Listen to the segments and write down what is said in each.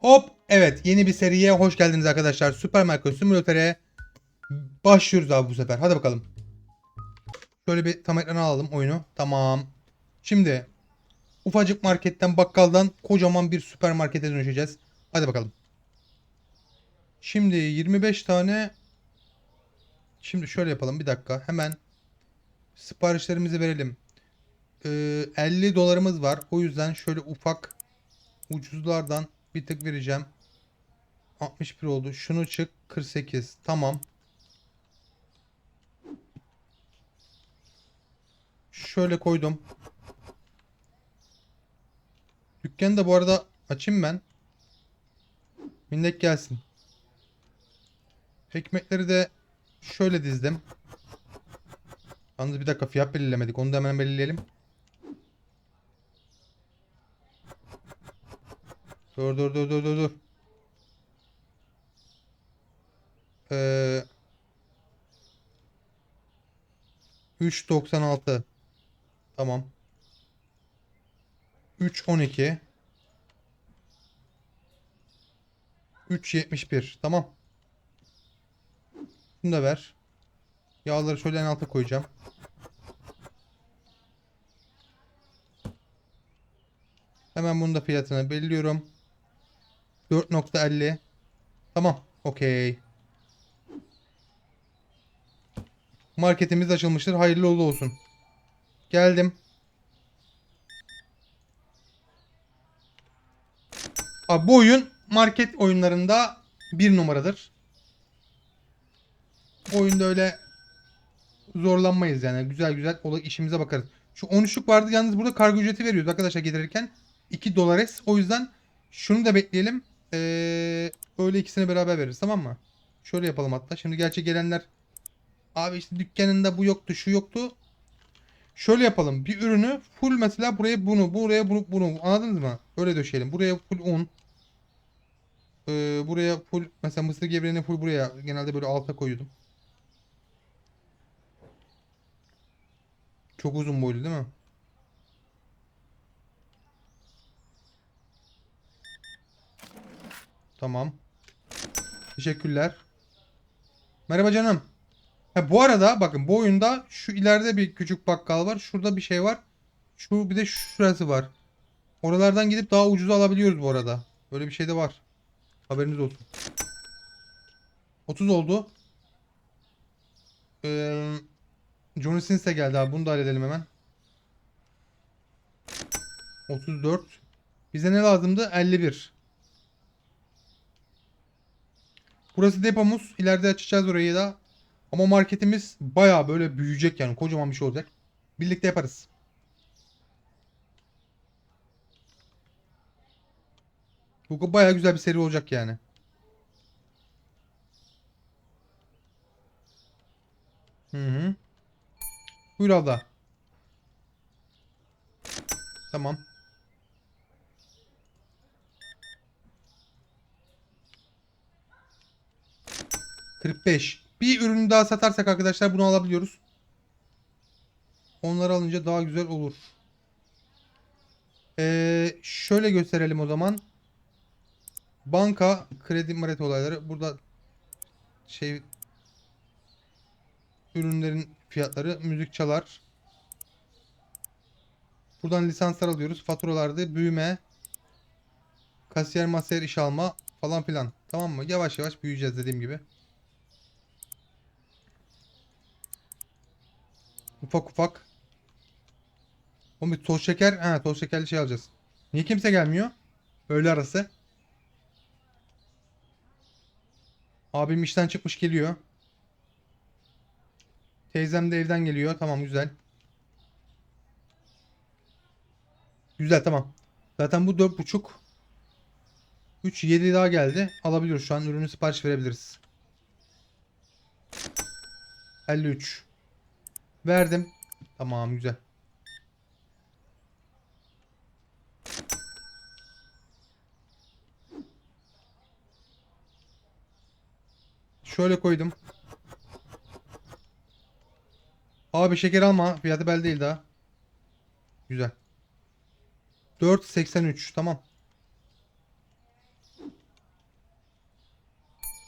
Hop evet yeni bir seriye hoş geldiniz arkadaşlar. Supermarket Simulator'e başlıyoruz abi bu sefer. Hadi bakalım. Şöyle bir tam ekrana alalım oyunu. Tamam. Şimdi ufacık marketten bakkaldan kocaman bir süpermarkete dönüşeceğiz. Hadi bakalım. Şimdi 25 tane Şimdi şöyle yapalım bir dakika. Hemen siparişlerimizi verelim. Ee, 50 dolarımız var. O yüzden şöyle ufak ucuzlardan bir tık vereceğim. 61 oldu. Şunu çık 48. Tamam. Şöyle koydum. Dükkanı da bu arada açayım ben. Minnet gelsin. Ekmekleri de şöyle dizdim. Yalnız bir dakika fiyat belirlemedik. Onu da hemen belirleyelim. Dur dur dur dur dur dur. Ee, 3.96 Tamam. 3.12 3.71 Tamam. Bunu da ver. Yağları şöyle en alta koyacağım. Hemen bunun da fiyatını belirliyorum. 4.50 Tamam. Okey. Marketimiz açılmıştır. Hayırlı uğurlu olsun. Geldim. Abi bu oyun market oyunlarında bir numaradır. Bu oyunda öyle zorlanmayız yani. Güzel güzel işimize bakarız. Şu 13'lük vardı yalnız burada kargo ücreti veriyoruz arkadaşlar getirirken. 2 dolares. O yüzden şunu da bekleyelim. Ee, öyle ikisini beraber veririz tamam mı? Şöyle yapalım hatta. Şimdi gerçi gelenler abi işte dükkanında bu yoktu şu yoktu. Şöyle yapalım. Bir ürünü full mesela buraya bunu buraya bunu bunu anladınız mı? Öyle döşeyelim. Buraya full un. Ee, buraya full mesela mısır gevreğini full buraya genelde böyle alta koyuyordum. Çok uzun boylu değil mi? Tamam. Teşekkürler. Merhaba canım. Ha, bu arada bakın bu oyunda şu ileride bir küçük bakkal var. Şurada bir şey var. Şu bir de şurası var. Oralardan gidip daha ucuza alabiliyoruz bu arada. Böyle bir şey de var. Haberiniz olsun. 30 oldu. Ee, Johnny Sins de geldi abi. Bunu da halledelim hemen. 34. Bize ne lazımdı? 51. Burası depomuz. İleride açacağız orayı da. Ama marketimiz baya böyle büyüyecek yani. Kocaman bir şey olacak. Birlikte yaparız. Bu baya güzel bir seri olacak yani. Hı hı. Buyur abla. Tamam. Kırk beş. Bir ürünü daha satarsak arkadaşlar bunu alabiliyoruz. Onları alınca daha güzel olur. Ee, şöyle gösterelim o zaman. Banka, kredi maret olayları. Burada şey ürünlerin fiyatları, müzik çalar. Buradan lisanslar alıyoruz. Faturalarda büyüme, kasiyer masaya iş alma falan filan. Tamam mı? Yavaş yavaş büyüyeceğiz dediğim gibi. Ufak ufak. O bir toz şeker. Ha toz şekerli şey alacağız. Niye kimse gelmiyor? Öğle arası. Abim işten çıkmış geliyor. Teyzem de evden geliyor. Tamam güzel. Güzel tamam. Zaten bu 4.5 3 7 daha geldi. Alabiliyoruz şu an ürünü sipariş verebiliriz. 53 Verdim. Tamam güzel. Şöyle koydum. Abi şeker alma. Fiyatı belli değil daha. Güzel. 4.83 tamam.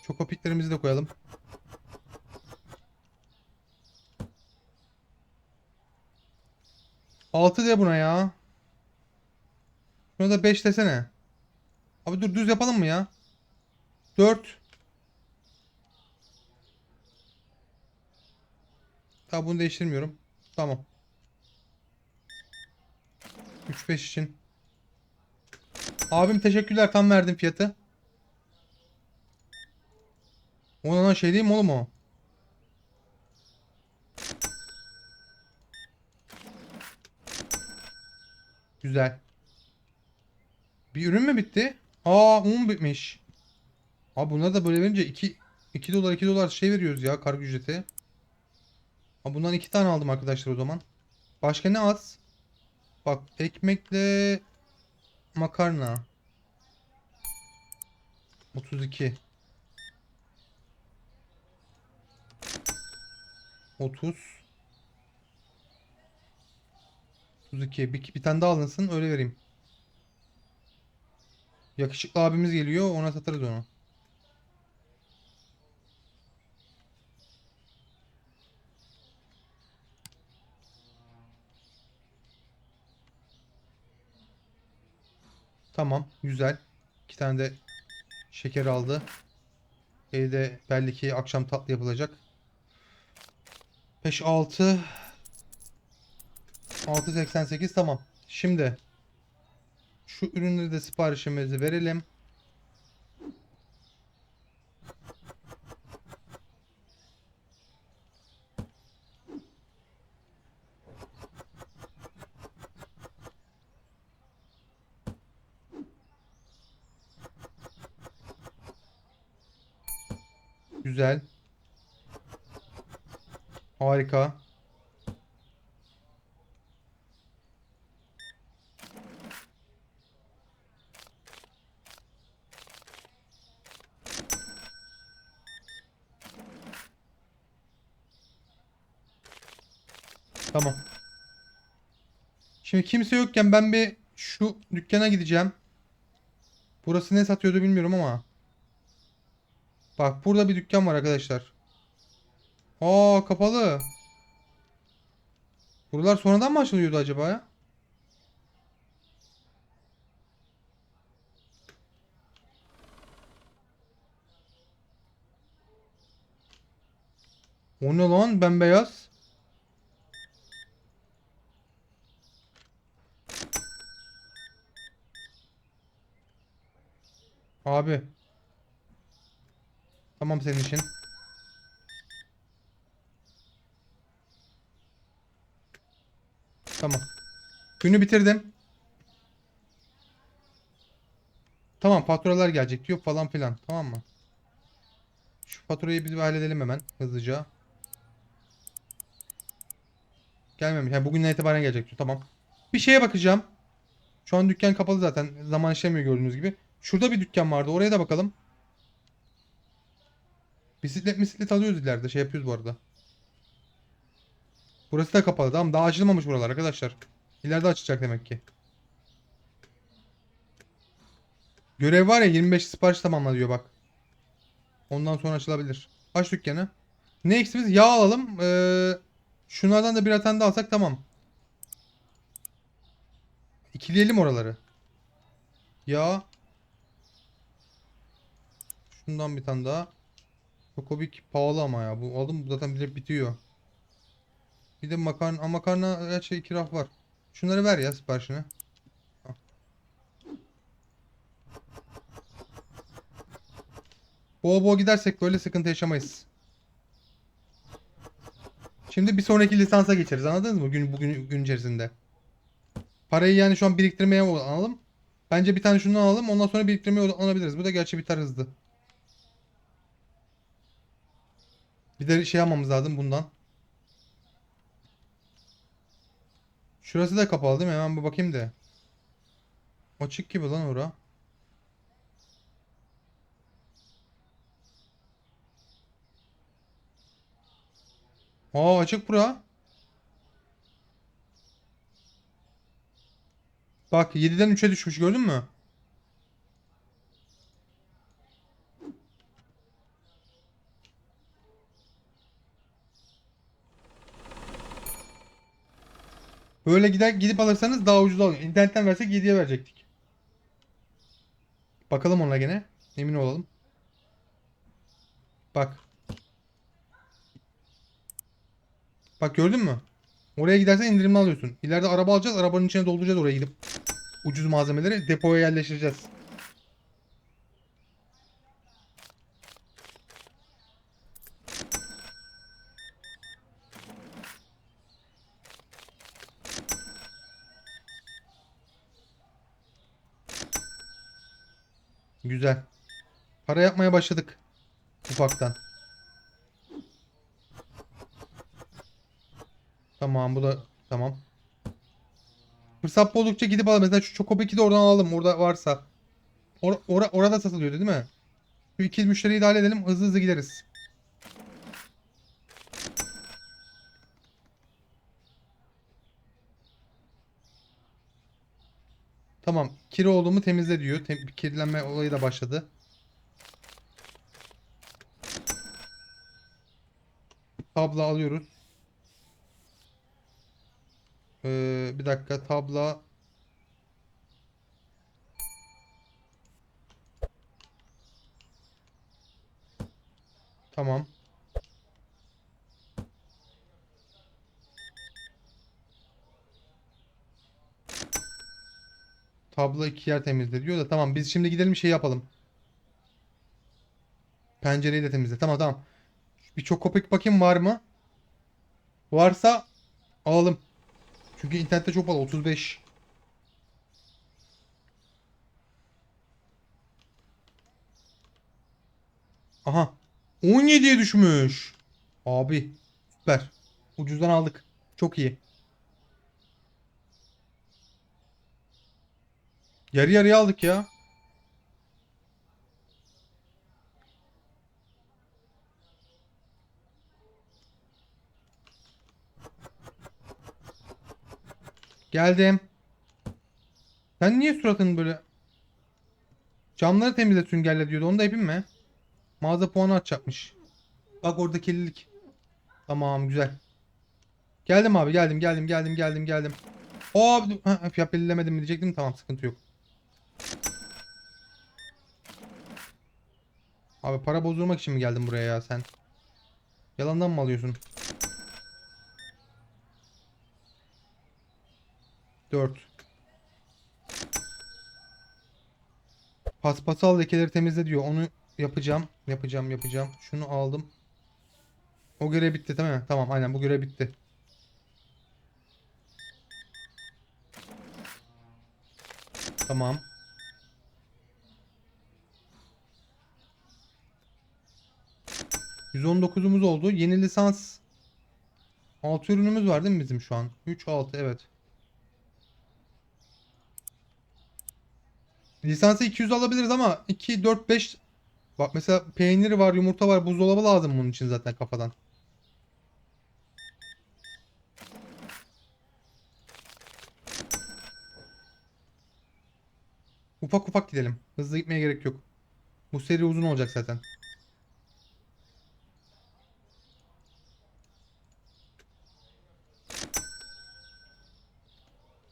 Çokopiklerimizi de koyalım. Altı de buna ya. Şuna da 5 desene. Abi dur düz yapalım mı ya? 4. Tamam bunu değiştirmiyorum. Tamam. 3-5 için. Abim teşekkürler tam verdim fiyatı. Ona şey değil mi oğlum o? Güzel. Bir ürün mü bitti? Aa un bitmiş. Abi bunlar da böyle verince 2 2 dolar 2 dolar şey veriyoruz ya kargo ücreti. Abi bundan 2 tane aldım arkadaşlar o zaman. Başka ne az? Bak ekmekle makarna. 32. 30. 32. Bir, bir tane daha alınsın öyle vereyim. Yakışıklı abimiz geliyor ona satarız onu. Tamam güzel. İki tane de şeker aldı. Evde belli ki akşam tatlı yapılacak. 5 6 6.88 tamam. Şimdi şu ürünleri de siparişimizi verelim. Güzel. Harika. Tamam. Şimdi kimse yokken ben bir şu dükkana gideceğim. Burası ne satıyordu bilmiyorum ama. Bak burada bir dükkan var arkadaşlar. Aa kapalı. Buralar sonradan mı açılıyordu acaba ya? O ne lan bembeyaz? Abi. Tamam senin için. Tamam. Günü bitirdim. Tamam faturalar gelecek diyor falan filan. Tamam mı? Şu faturayı bir halledelim hemen hızlıca. Gelmemiş. Yani bugünden itibaren gelecek diyor. Tamam. Bir şeye bakacağım. Şu an dükkan kapalı zaten. Zaman işlemiyor gördüğünüz gibi. Şurada bir dükkan vardı. Oraya da bakalım. Bisiklet bisiklet alıyoruz ileride. Şey yapıyoruz bu arada. Burası da kapalı. Tamam daha açılmamış buralar arkadaşlar. İleride açılacak demek ki. Görev var ya 25 sipariş tamamla diyor bak. Ondan sonra açılabilir. Aç dükkanı. Ne eksiğimiz? Yağ alalım. Ee, şunlardan da bir tane de alsak tamam. İkileyelim oraları. Yağ. Şundan bir tane daha. Kokobik pahalı ama ya. Bu aldım zaten bile bitiyor. Bir de makarna, Aa, makarna her şey iki raf var. Şunları ver ya siparişini. Al. Bol gidersek böyle sıkıntı yaşamayız. Şimdi bir sonraki lisansa geçeriz anladınız mı? Gün bugün gün içerisinde. Parayı yani şu an biriktirmeye alalım. Bence bir tane şundan alalım. Ondan sonra biriktirmeye odaklanabiliriz. Bu da gerçi biter hızlı. Bir de şey almamız lazım bundan. Şurası da kapalı değil mi? Hemen bir bakayım da. Açık gibi lan ora. Aa açık bura. Bak 7'den 3'e düşmüş gördün mü? Böyle gider gidip alırsanız daha ucuz alıyor. İnternetten versek 7'ye verecektik. Bakalım ona gene. Emin olalım. Bak. Bak gördün mü? Oraya gidersen indirimli alıyorsun. İleride araba alacağız. Arabanın içine dolduracağız oraya gidip. Ucuz malzemeleri depoya yerleştireceğiz. Güzel. Para yapmaya başladık. Ufaktan. Tamam bu da tamam. Fırsat buldukça gidip alalım. Mesela şu Çokopek'i de oradan alalım. Orada varsa. Or ora- orada satılıyordu değil mi? Şu iki müşteriyi de halledelim. Hızlı hızlı gideriz. Tamam. Kiri olduğumu temizle diyor. Tem kirlenme olayı da başladı. Tabla alıyoruz. Ee, bir dakika tabla Tamam. Tablo iki yer temizle diyor da tamam biz şimdi gidelim şey yapalım. Pencereyi de temizle. Tamam tamam. Bir çok kopik bakayım var mı? Varsa alalım. Çünkü internette çok pahalı 35. Aha. 17'ye düşmüş. Abi süper. Ucuzdan aldık. Çok iyi. Yarı yarıya aldık ya. Geldim. Sen niye suratın böyle? Camları temizle süngerle diyordu. Onu da yapayım mı? Mağaza puanı atacakmış. Bak orada kirlilik. Tamam güzel. Geldim abi geldim geldim geldim geldim geldim. Abi ha, mi diyecektim. Tamam sıkıntı yok. Abi para bozdurmak için mi geldin buraya ya sen? Yalandan mı alıyorsun? 4 Paspası al lekeleri temizle diyor. Onu yapacağım. Yapacağım yapacağım. Şunu aldım. O görev bitti değil mi? Tamam aynen bu görev bitti. Tamam. %19'umuz oldu. Yeni lisans 6 ürünümüz var değil mi bizim şu an? 3 6 evet. Lisansı 200 alabiliriz ama 2 4 5 Bak mesela peyniri var, yumurta var, buzdolabı lazım bunun için zaten kafadan. Ufak ufak gidelim. Hızlı gitmeye gerek yok. Bu seri uzun olacak zaten.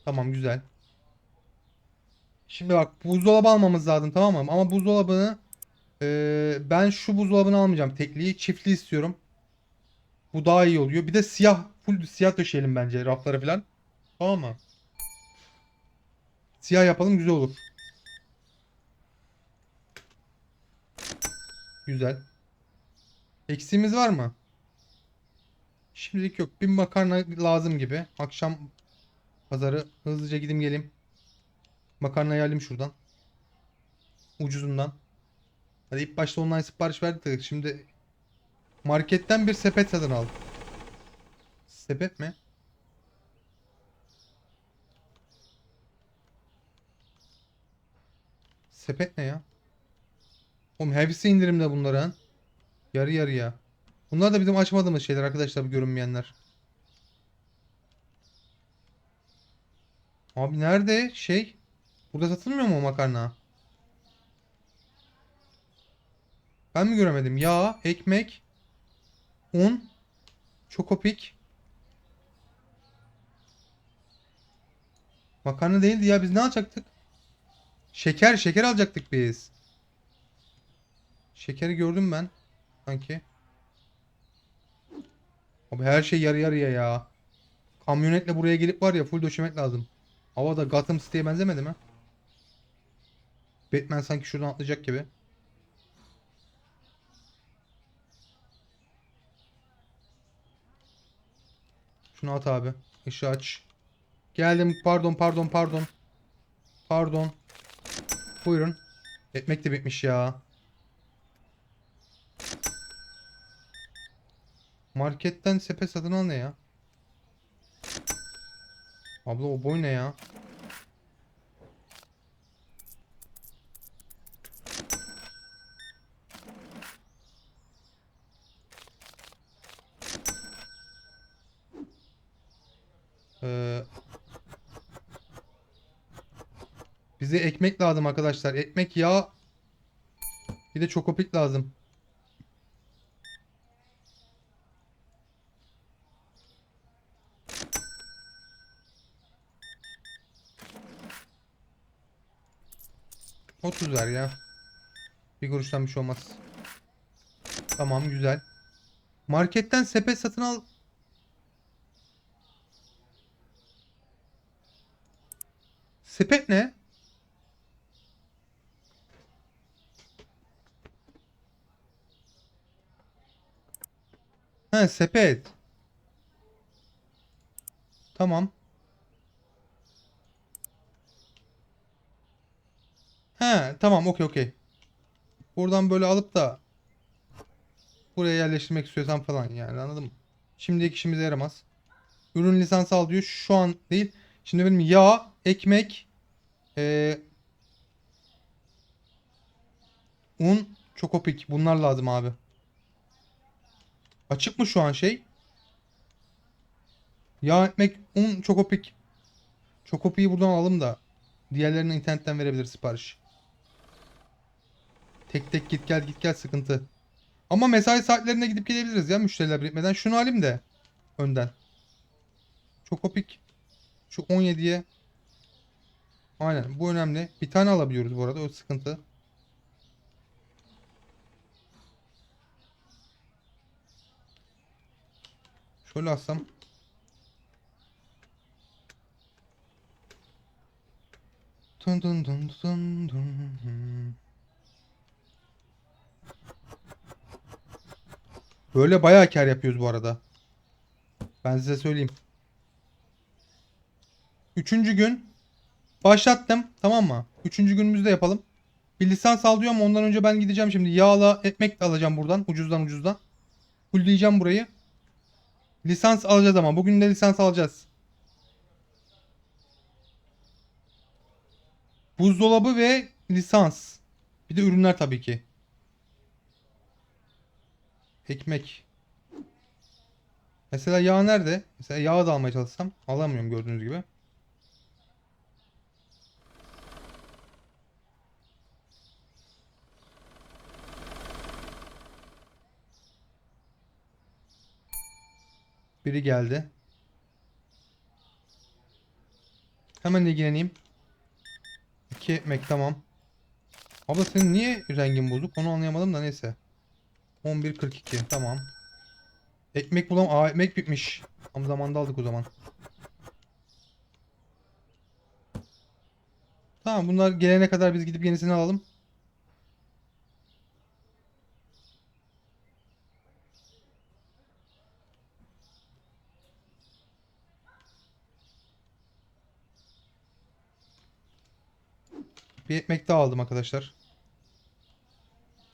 Tamam güzel. Şimdi bak buzdolabı almamız lazım tamam mı? Ama buzdolabını ee, ben şu buzdolabını almayacağım. Tekliği çiftli istiyorum. Bu daha iyi oluyor. Bir de siyah full siyah döşeyelim bence raflara falan. Tamam mı? Siyah yapalım güzel olur. Güzel. Eksiğimiz var mı? Şimdilik yok. Bir makarna lazım gibi. Akşam pazarı hızlıca gidim geleyim. Makarnayı alayım şuradan. Ucuzundan. Hadi ilk başta online sipariş verdik şimdi marketten bir sepet satın al. Sepet mi? Sepet ne ya? Oğlum hepsi indirimde bunların. Yarı yarıya. Bunlar da bizim açmadığımız şeyler arkadaşlar bu görünmeyenler. Abi nerede şey? Burada satılmıyor mu o makarna? Ben mi göremedim? Yağ, ekmek, un, çokopik. Makarna değildi ya biz ne alacaktık? Şeker şeker alacaktık biz. Şekeri gördüm ben. Sanki. Abi her şey yarı yarıya ya. Kamyonetle buraya gelip var ya full döşemek lazım. Havada Gotham City'ye benzemedi mi? Batman sanki şuradan atlayacak gibi. Şunu at abi. Işığı aç. Geldim. Pardon pardon pardon. Pardon. Buyurun. Ekmek de bitmiş ya. Marketten sepet satın al ne ya? Abla o boy ne ya? Ee, bize ekmek lazım arkadaşlar. Ekmek, yağ. Bir de çokopik lazım. Otuz ver ya. Bir kuruştan bir şey olmaz. Tamam güzel. Marketten sepet satın al. Sepet ne? He sepet. Tamam. Tamam okey okey. Buradan böyle alıp da buraya yerleştirmek istiyorsan falan yani anladın mı? Şimdilik işimize yaramaz. Ürün lisansı al diyor. Şu an değil. Şimdi benim yağ, ekmek, ee, un, çokopik. Bunlar lazım abi. Açık mı şu an şey? Yağ, ekmek, un, çokopik. Çokopiyi buradan alalım da diğerlerini internetten verebilir sipariş. Tek tek git gel git gel sıkıntı. Ama mesai saatlerinde gidip gelebiliriz ya müşteriler bitmeden. Şunu alayım da önden. Çokopik. Şu 17'ye. Aynen bu önemli. Bir tane alabiliyoruz bu arada o sıkıntı. Şöyle alsam. Dun dun dun dun dun. Böyle bayağı kar yapıyoruz bu arada. Ben size söyleyeyim. Üçüncü gün başlattım. Tamam mı? Üçüncü günümüzde yapalım. Bir lisans alıyor ama ondan önce ben gideceğim şimdi. Yağla ekmek de alacağım buradan. Ucuzdan ucuzdan. Fullleyeceğim burayı. Lisans alacağız ama. Bugün de lisans alacağız. Buzdolabı ve lisans. Bir de ürünler tabii ki. Ekmek. Mesela yağ nerede? Mesela yağ da almaya çalışsam alamıyorum gördüğünüz gibi. Biri geldi. Hemen ilgileneyim. İki ekmek tamam. Abla senin niye rengin bozuk? Onu anlayamadım da neyse. 11.42 tamam. Ekmek bulam. Aa ekmek bitmiş. Tam zamanda aldık o zaman. Tamam bunlar gelene kadar biz gidip yenisini alalım. Bir ekmek daha aldım arkadaşlar.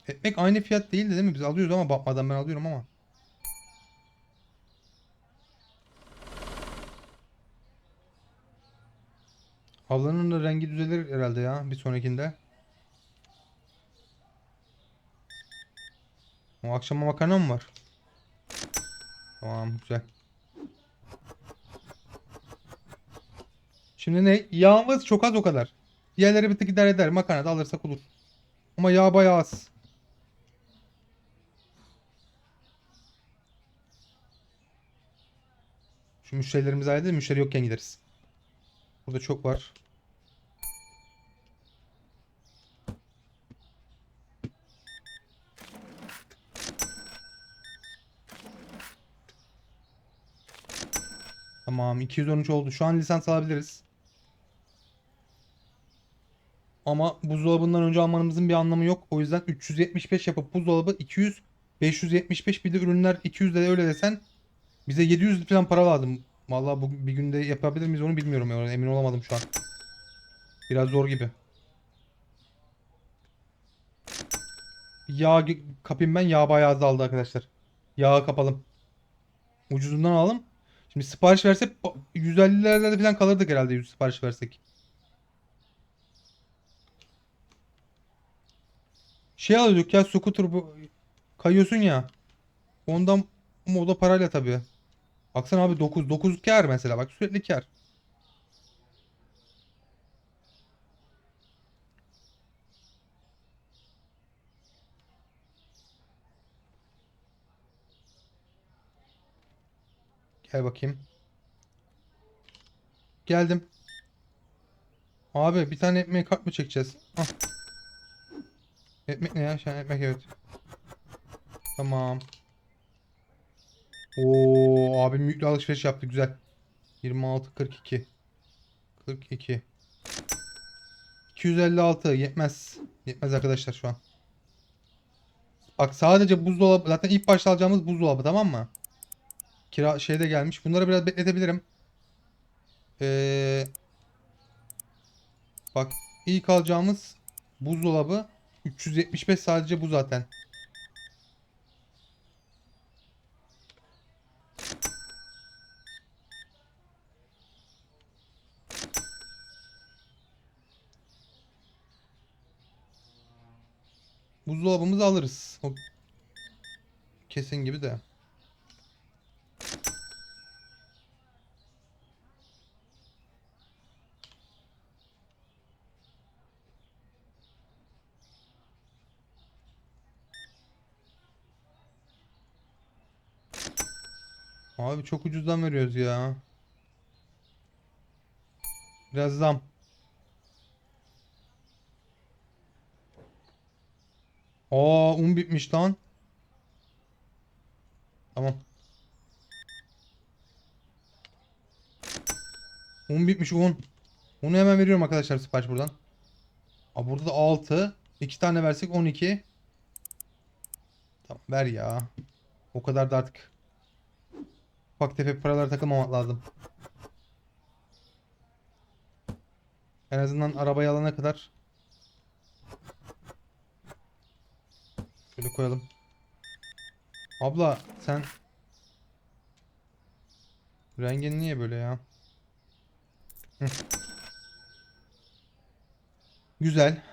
Ekmek aynı fiyat değildi değil mi? Biz alıyoruz ama bakmadan ben alıyorum ama. Ablanın da rengi düzelir herhalde ya bir sonrakinde. O akşama makarna mı var? Tamam güzel. Şimdi ne? Yağımız çok az o kadar. Diğerleri bir tık idare eder. Makarna da alırsak olur. Ama yağ bayağı az. Şu müşterilerimizi halledelim. Müşteri yokken gideriz. Burada çok var. Tamam 213 oldu. Şu an lisans alabiliriz. Ama buzdolabından önce almanımızın bir anlamı yok. O yüzden 375 yapıp buzdolabı 200 575 bir de ürünler 200 de öyle desen bize 700 falan para lazım. Vallahi bu bir günde yapabilir miyiz onu bilmiyorum ya. Emin olamadım şu an. Biraz zor gibi. Yağ kapayım ben. Yağ bayağı azaldı arkadaşlar. Yağı kapalım. Ucuzundan alalım. Şimdi sipariş versek ba- 150'lerde falan kalırdık herhalde 100 sipariş versek. Şey alıyorduk ya scooter bu kayıyorsun ya. Ondan ama o da parayla tabii. Baksana abi 9 9 kar mesela bak sürekli kar. Gel bakayım. Geldim. Abi bir tane ekmeği kart mı çekeceğiz? Hah. Ekmek ne ya? An ekmek evet. Tamam. Oo abim yüklü alışveriş yaptı güzel. 26 42 42 256 yetmez. Yetmez arkadaşlar şu an. Bak sadece buzdolabı zaten ilk başta alacağımız buzdolabı tamam mı? Kira şeyde gelmiş. Bunları biraz bekletebilirim. Ee, bak ilk alacağımız buzdolabı 375 sadece bu zaten. Buzdolabımızı alırız. O kesin gibi de. Abi çok ucuzdan veriyoruz ya. Biraz zam. Aa un bitmiş lan. Tamam. Un bitmiş un. Unu hemen veriyorum arkadaşlar sipariş buradan. Aa, burada da 6. 2 tane versek 12. Tamam ver ya. O kadar da artık. Ufak tefek paralara takılmamak lazım. En azından arabayı alana kadar Şöyle koyalım. Abla sen rengin niye böyle ya? Güzel.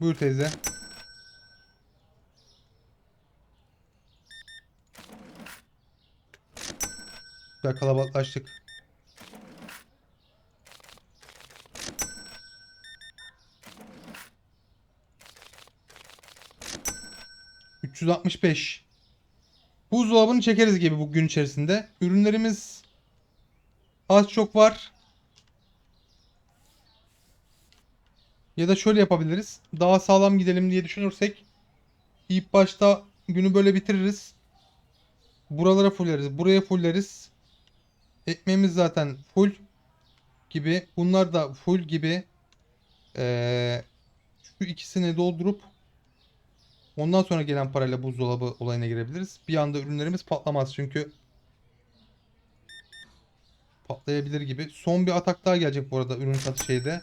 Buyur teyze. Güzel kalabalıklaştık. ...365. Buzdolabını çekeriz gibi bu gün içerisinde. Ürünlerimiz... ...az çok var. Ya da şöyle yapabiliriz. Daha sağlam gidelim diye düşünürsek... ...ilk başta günü böyle bitiririz. Buralara fulleriz. Buraya fulleriz. Ekmeğimiz zaten full gibi. Bunlar da full gibi. Ee, şu ikisini doldurup ondan sonra gelen parayla buzdolabı olayına girebiliriz. Bir anda ürünlerimiz patlamaz çünkü patlayabilir gibi. Son bir atak daha gelecek bu arada ürün satış şeyde.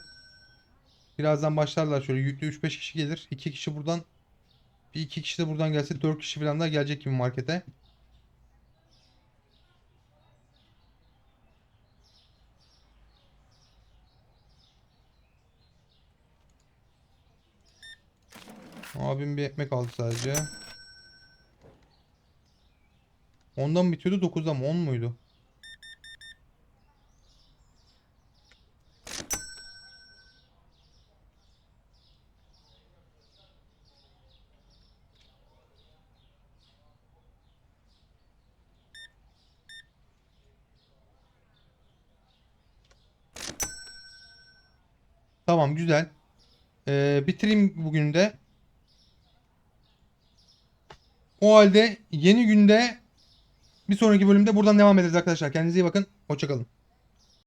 Birazdan başlarlar şöyle yüklü 3-5 kişi gelir. 2 kişi buradan bir iki kişi de buradan gelse 4 kişi falan daha gelecek gibi markete. Abim bir ekmek aldı sadece. Ondan bitiyordu 9'da mı 10 muydu? Tamam güzel. Ee, bitireyim bugün de. O halde yeni günde bir sonraki bölümde buradan devam ederiz arkadaşlar. Kendinize iyi bakın. Hoşçakalın.